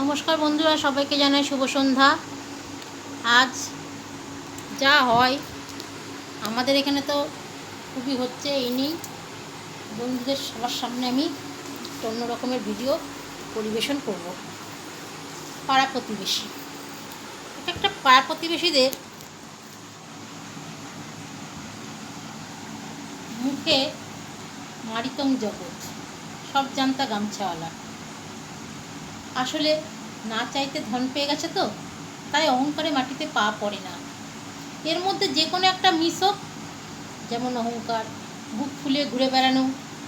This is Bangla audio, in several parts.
নমস্কার বন্ধুরা, সবাইকে জানাই শুভ সন্ধ্যা। আজ যা হয়, আমাদের এখানে তো খুবই হচ্ছে এই নেই বন্ধুদের সবার সামনে আমি অন্য রকমের ভিডিও পরিবেশন করব। পাড়া প্রতিবেশী। এক একটা পাড়া প্রতিবেশীদের মুখে মারিতং জগৎ, সব জানতা গামছাওয়ালা। আসলে না চাইতে ধন পেয়ে গেছে তো, তাই অহংকারে মাটিতে পা পড়ে না। এর মধ্যে যে কোনো একটা মিস হোক, যেমন অহংকার, বুক ফুলে ঘুরে বেড়ানো,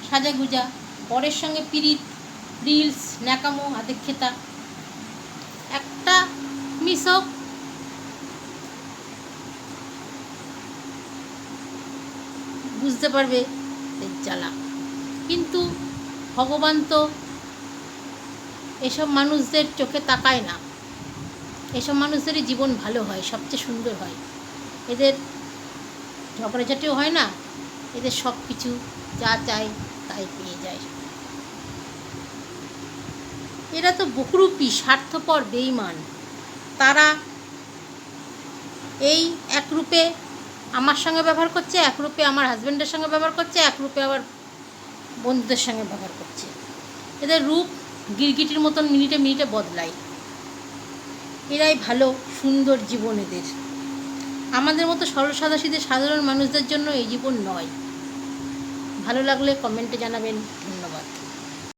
সাজাগুজা, পরের সঙ্গে পিরিত, রিলস, ন্যাকামো, আদেক্ষেতা, একটা মিস হোক, বুঝতে পারবে জ্বালা। কিন্তু ভগবান তো এসব মানুষদের চোখে তাকায় না। এসব মানুষদেরই জীবন ভালো হয়, সবচেয়ে সুন্দর হয়। এদের ঝগড়াঝাটিও হয় না, এদের সব কিছু যা চায় তাই পেয়ে যায়। এরা তো বহুরূপী, স্বার্থপর বেইমান তারা এই একরূপে আমার সঙ্গে ব্যবহার করছে একরূপে আমার হাজব্যান্ডের সঙ্গে ব্যবহার করছে, এক রূপে আবার বন্ধুদের সঙ্গে ব্যবহার করছে। এদের রূপ গিরগিটির মতন মিনিটে মিনিটে বদলায়। এরাই ভালো, সুন্দর জীবন এদের। আমাদের মতো সরল সাদাসিধে সাধারণ মানুষদের জন্য এই জীবন নয়। ভালো লাগলে কমেন্টে জানাবেন। ধন্যবাদ।